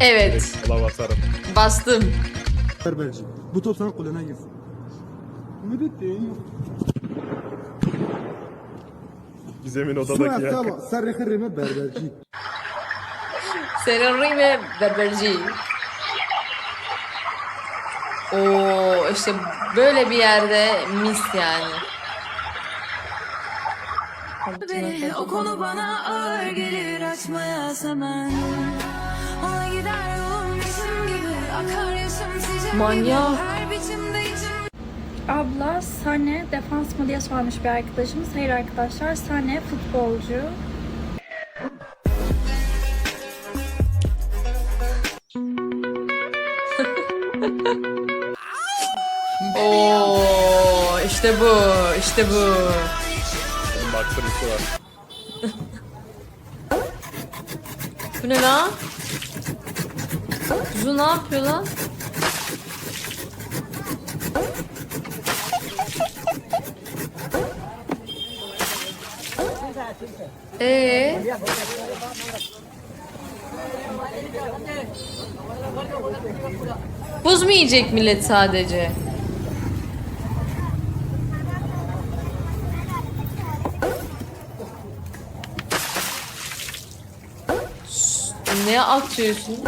Evet. Allah basarım. Bastım. Berberci. Bu top sana kulağına girsin. Müddet Gizem'in Su odadaki hafta yer. ama sarı kırımı berberci. Serori ve berberci. Oo işte böyle bir yerde mis yani. O konu bana ağır gelir açmaya hemen Manyak. Abla Sane defans mı diye sormuş bir arkadaşımız. Hayır arkadaşlar Sane futbolcu. Oo işte bu, işte bu. Benim var. Bu ne lan? Kuzu ne yapıyor lan? Ee? Buz mu yiyecek millet sadece? Ne atıyorsun?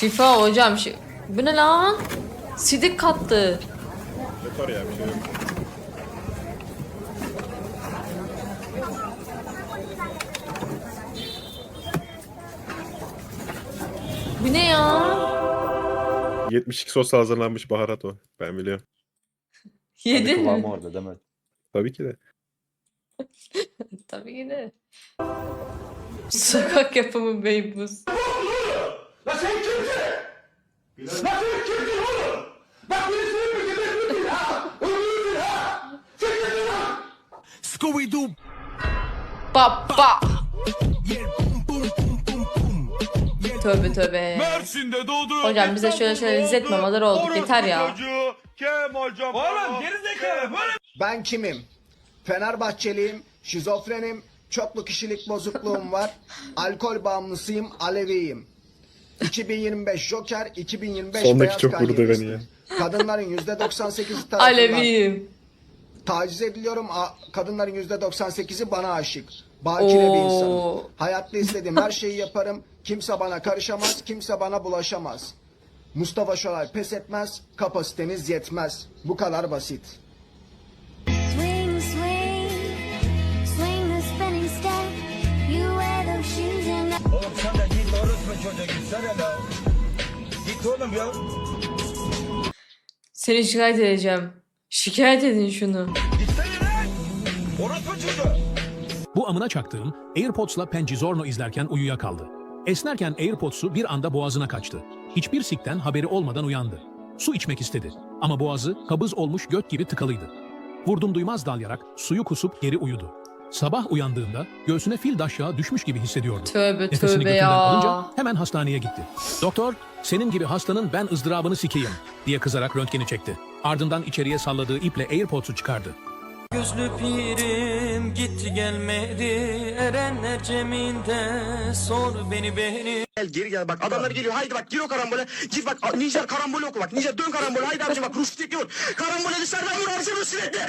Şifa hocam. Şi- Bu ne lan? Sidik kattı. Yeter ya bir şey yok. Bu ne ya? 72 sosla hazırlanmış baharat o. Ben biliyorum. Yedin mi? orada değil mi? Tabii ki de. Tabii ki de. Sokak yapımı beybuz. Ba ba. Tövbe tövbe. Mersin'de doğdu. Hocam bize şöyle şöyle izletme madar olduk yeter ya. Kemal Can. Oğlum gerizekalı böyle Ben kimim? Fenerbahçeliyim, şizofrenim, çoklu kişilik bozukluğum var, alkol bağımlısıyım, Aleviyim. 2025 Joker, 2025 Sondaki Beyaz çok vurdu beni ya. Kadınların %98'i tarafından Aleviyim. taciz ediliyorum. A- Kadınların %98'i bana aşık. Bakire bir Oo. insanım. Hayatta istediğim her şeyi yaparım. Kimse bana karışamaz, kimse bana bulaşamaz. Mustafa Şoray pes etmez, kapasiteniz yetmez. Bu kadar basit. Swing, swing Swing the spinning step You wear those shoes and I Seni şikayet edeceğim. Şikayet edin şunu. Bu amına çaktığım AirPods'la Pengizorno izlerken uyuyakaldı. Esnerken AirPods'u bir anda boğazına kaçtı. Hiçbir sikten haberi olmadan uyandı. Su içmek istedi ama boğazı kabız olmuş göt gibi tıkalıydı. Vurdum duymaz dalyarak suyu kusup geri uyudu. Sabah uyandığında göğsüne fil daşyağı düşmüş gibi hissediyordu. Tövbe Nefesini tövbe götünden ya. alınca hemen hastaneye gitti. Doktor, senin gibi hastanın ben ızdırabını sikeyim diye kızarak röntgeni çekti. Ardından içeriye salladığı iple AirPods'u çıkardı. Gözlü pirim gitti gelmedi. Erenler ceminde sor beni beni. Gel geri gel bak adamlar geliyor. Haydi bak gir o karambole. Git bak Nijer karambol oku bak. Nijer dön karambole. Haydi abicim bak Rustik vur karambole dışarıdan vur abicim Rustik'le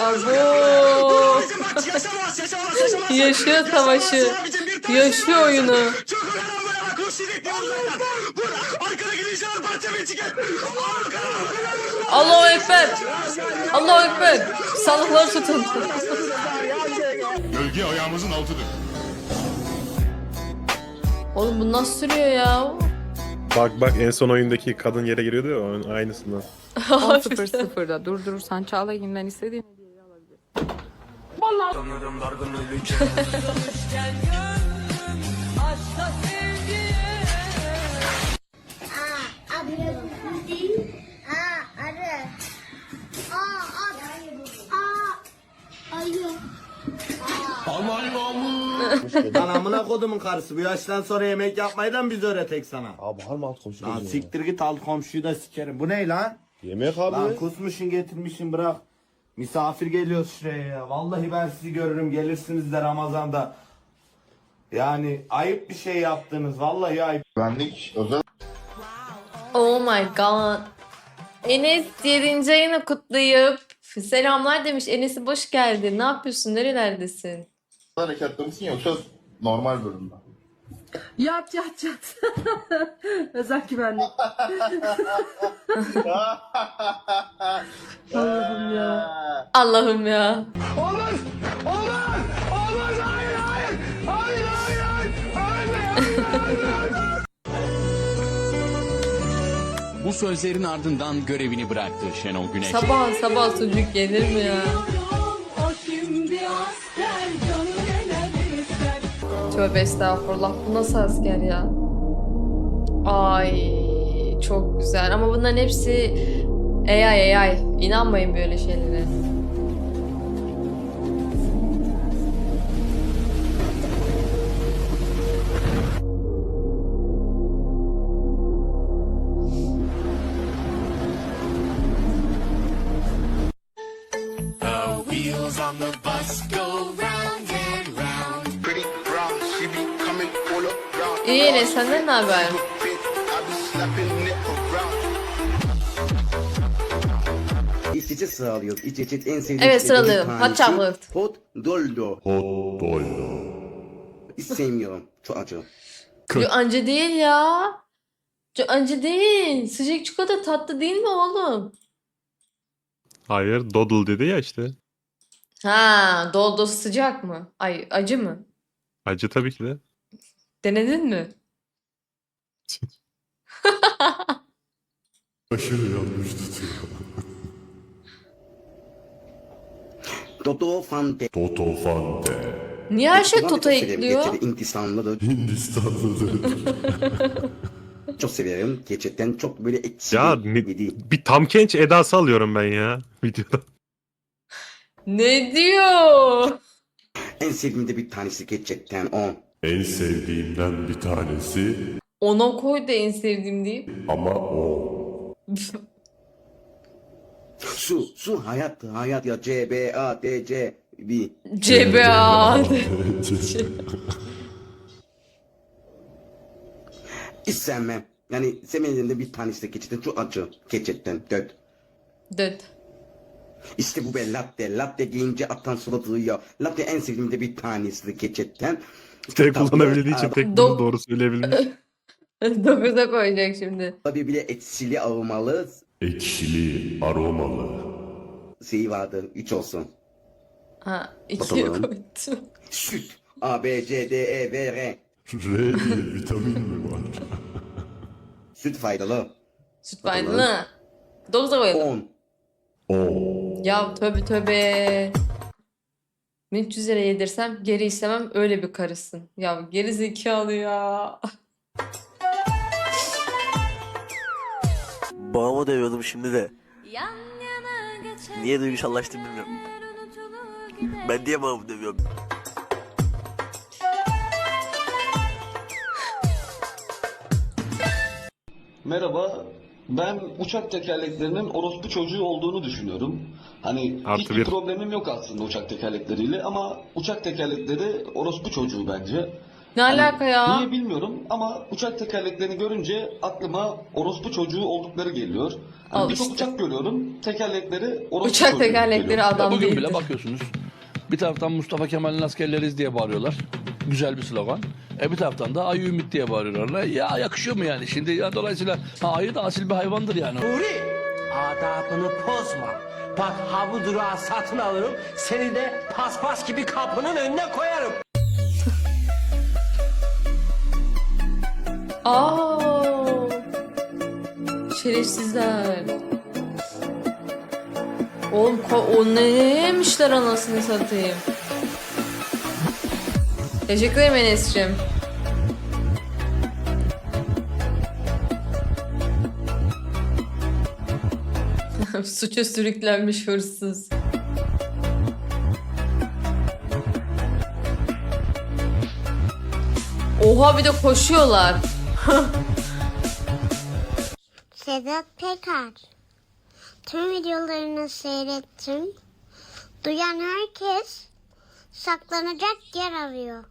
Abo. abicim bak yaşamaz yaşamaz yaşamaz. Yaşıyor savaşı. Yaşıyor yaşamaz. oyunu. Çok karambole bak vur zaten vur arkadaki Nijer parça bir çıkar Vur karambole Allahu Ekber. Allahu Ekber. Sağlıkları tutun. Gölge ayağımızın altıdır Oğlum bu nasıl sürüyor ya? Bak bak en son oyundaki kadın yere giriyordu ya onun aynısından. 10.00'da durdurursan Çağlayan'dan istediğin hediyeyi alabilirsin. Dargın öleceğim Aman aman. Lan amına kodumun karısı bu yaştan sonra yemek yapmayı da mı biz öğretek sana? Abi bağırma alt komşu. Lan siktir git alt komşuyu da sikerim. Bu ne lan? Yemek abi. Lan kusmuşsun getirmişsin bırak. Misafir geliyor şuraya ya. Vallahi ben sizi görürüm gelirsiniz de Ramazan'da. Yani ayıp bir şey yaptınız. Vallahi ayıp. Benlik özel Oh my god. Enes 7. ayını kutlayıp selamlar demiş. Enes'i hoş geldin. Ne yapıyorsun? Nerelerdesin? hareketli misin yoksa normal bölümde? Yat yat yat. Özel güvenlik. Allah'ım ya. Allah'ım ya. Bu sözlerin ardından görevini bıraktı Şenol Güneş. Sabah sabah sucuk yenir mi ya? Tövbe estağfurullah. Bu nasıl asker ya? Ay çok güzel. Ama bunların hepsi AI AI. İnanmayın böyle şeylere. Pretty brown, she be coming all around. İyi Enes senden ne haber? İç içe sıralıyoruz. İç içe en sevdiğim Evet, bir Hot chocolate. Hot doldo. Hot doldo. Hiç sevmiyorum. Çok acı. Yo, anca değil ya. Yo, anca değil. Sıcak çikolata tatlı değil mi oğlum? Hayır Dodle dedi ya işte. Ha, doldu sıcak mı? Ay acı mı? Acı tabii ki de. Denedin mi? Toto Fante. Toto Fante. Niye her şey Toto ekliyor? Hindistanlıdır. Hindistanlıdır. çok severim. Gerçekten çok böyle ekşi. Ya ne- bir tam genç edası alıyorum ben ya videoda. Ne diyor? En sevdiğim de bir tanesi gerçekten o. En sevdiğimden bir tanesi Ona koy da en sevdiğim deyip. ama o. Su, su hayat, hayat ya C, B, A, D, C, B. CBA. Hiç sevmem. Yani sevmediğim de bir tanesi de gerçekten çok acı. Gerçekten dört. Döt. İşte bu be latte. Latte giyince atan suratı duyuyor. Latte en sevdiğim de bir tanesi de gerçekten. Tek kullanabildiği için tek bunu doğru söyleyebilmiş. Dokuza koyacak şimdi. Bir bile ekşili aromalı Ekşili, aromalı. şey vardı. Üç olsun. Ha, ikiye Bakalım. koydum. Süt. A, B, C, D, E, V, R. R diye vitamin mi var? Süt faydalı. Süt faydalı. Dokuza koyalım. 10. O. Ya tövbe tövbe. 1300 lira yedirsem geri istemem öyle bir karısın. Ya geri zekalı ya. Babamı dövüyordum şimdi de. Niye duygusallaştım bilmiyorum. Ben niye babamı dövüyorum? Merhaba. Ben uçak tekerleklerinin orospu çocuğu olduğunu düşünüyorum. Hani Artı hiçbir bir. problemim yok aslında uçak tekerlekleriyle ama uçak tekerlekleri orospu çocuğu bence. Ne Hani alaka ya? Niye bilmiyorum ama uçak tekerleklerini görünce aklıma orospu çocuğu oldukları geliyor. Hani Al birçok işte. uçak görüyorum. Tekerlekleri orospu Uçak çocuğu tekerlekleri geliyor. adam Bugün değildir. bile bakıyorsunuz. Bir taraftan Mustafa Kemal'in askerleriz diye bağırıyorlar. Güzel bir slogan. E bir taraftan da ayı ümit diye bağırıyorlar. Ya yakışıyor mu yani? Şimdi ya dolayısıyla ha, ayı da asil bir hayvandır yani. Adabını bozma. Bak ha bu durağı satın alırım. Seni de paspas gibi kapının önüne koyarım. Aa! Şerefsizler. Oğlum o neymişler anasını satayım. Teşekkür ederim Enes'cim. Suça sürüklenmiş hırsız. Oha bir de koşuyorlar. Sedat Peker. Tüm videolarını seyrettim. Duyan herkes saklanacak yer arıyor.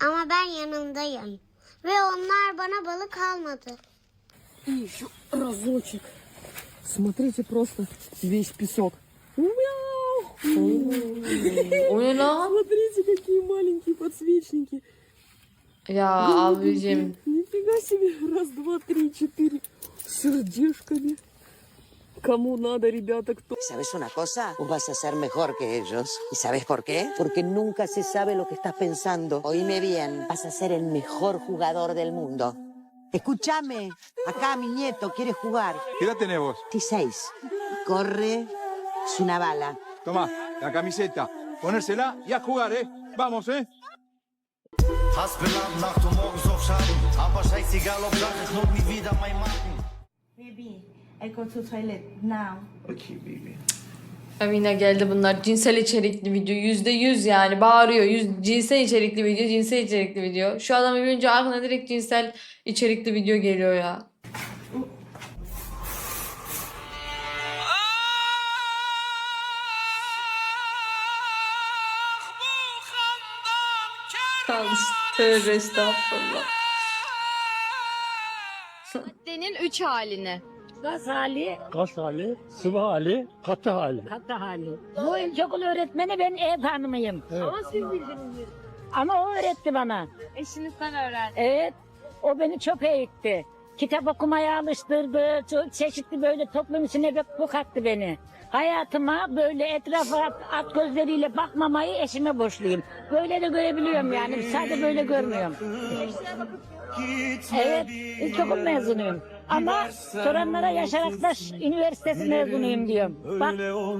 Ama ben yanındayım. Ve onlar bana balık almadı. И еще разочек. Смотрите просто весь песок. Мяу! O ne lan? Смотрите, какие маленькие подсвечники. Ya abicim. Нифига себе. Раз, два, три, четыре. С сердечками. Кому надо, ребята, кто... ¿Sabes una cosa? Tú vas a ser mejor que ellos. ¿Y sabes por qué? Porque nunca se sabe lo que estás pensando. Oíme bien, vas a ser el mejor jugador del mundo. Escúchame, acá mi nieto quiere jugar. ¿Qué edad tenés vos? 16. Corre, es una bala. Toma, la camiseta. Ponérsela y a jugar, ¿eh? Vamos, ¿eh? Baby, I go to toilet now. Okay, baby. Yine geldi bunlar. Cinsel içerikli video. Yüzde yüz yani. Bağırıyor. Yüz, cinsel içerikli video. Cinsel içerikli video. Şu adamı görünce aklına direkt cinsel içerikli video geliyor ya. Tövbe estağfurullah. Maddenin üç halini. Gaz hali, Gaz hali, sıvı hali, katı hali. katı hali. Bu ilkokul öğretmeni ben ev hanımıyım. Ama siz bildiniz. Ama o öğretti bana. Eşinizden öğrendi. Evet, o beni çok eğitti. Kitap okumaya alıştırdı, çok çeşitli böyle toplum içine bir bu kattı beni. Hayatıma böyle etrafa at, at gözleriyle bakmamayı eşime borçluyum. Böyle de görebiliyorum yani, sadece böyle görmüyorum. Evet, ilkokul mezunuyum. Ama soranlara Yaşar Aktaş Üniversitesi mezunuyum diyorum. Bak,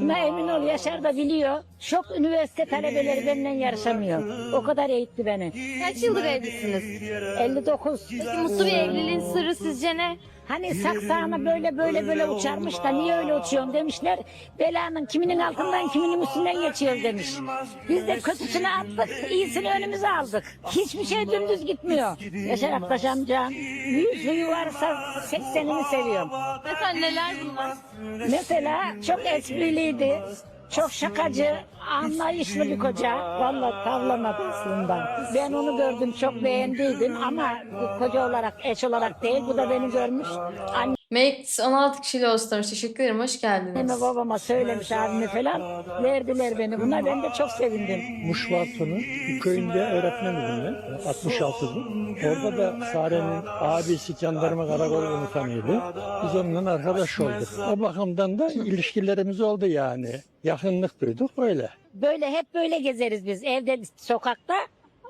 buna emin ol Yaşar da biliyor. Çok üniversite talebeleri benimle yarışamıyor. O kadar eğitti beni. Kaç yıldır evlisiniz? 59. Peki mutlu bir evliliğin sırrı sizce ne? Hani saksağına böyle böyle böyle uçarmış da niye öyle uçuyorsun demişler. Belanın kiminin altından kiminin üstünden geçiyor demiş. Biz de kötüsünü attık, iyisini önümüze aldık. Hiçbir şey dümdüz gitmiyor. Yaşar Aktaş amcam, yüzüğü varsa seksenini seviyorum. Mesela neler bunlar? Mesela çok espriliydi. Çok şakacı, anlayışlı bir koca. Vallahi tavlamadı aslında. Ben onu gördüm, çok beğendiydim ama koca olarak, eş olarak değil. Bu da beni görmüş. Mates 16 kişiyle hostlamış. Teşekkür ederim. Hoş geldiniz. Anneme babama söylemiş abime falan. Verdiler beni. Buna ben de çok sevindim. Muşvartı'nın bir köyünde öğretmenim ben. 66'dım. Orada da Sare'nin abisi jandarma karakol komutanıydı. Biz onunla arkadaş olduk. O bakımdan da ilişkilerimiz oldu yani. Yakınlık duyduk öyle. Böyle hep böyle gezeriz biz evde sokakta.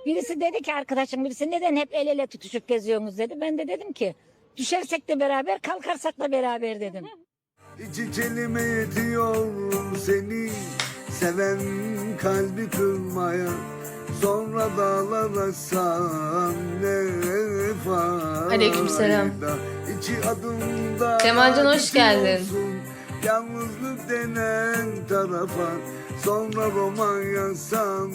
Birisi dedi ki arkadaşım birisi neden hep el ele tutuşup geziyorsunuz dedi. Ben de dedim ki düşersek de beraber kalkarsak da beraber dedim. İki kelime yetiyor seni Seven kalbi kırmaya Sonra dağlar aşsan ne fayda Aleykümselam. İki adımda Kemalcan hoş geldin. gidiyorsun, Yalnızlık denen tarafa Sonra roman yazsam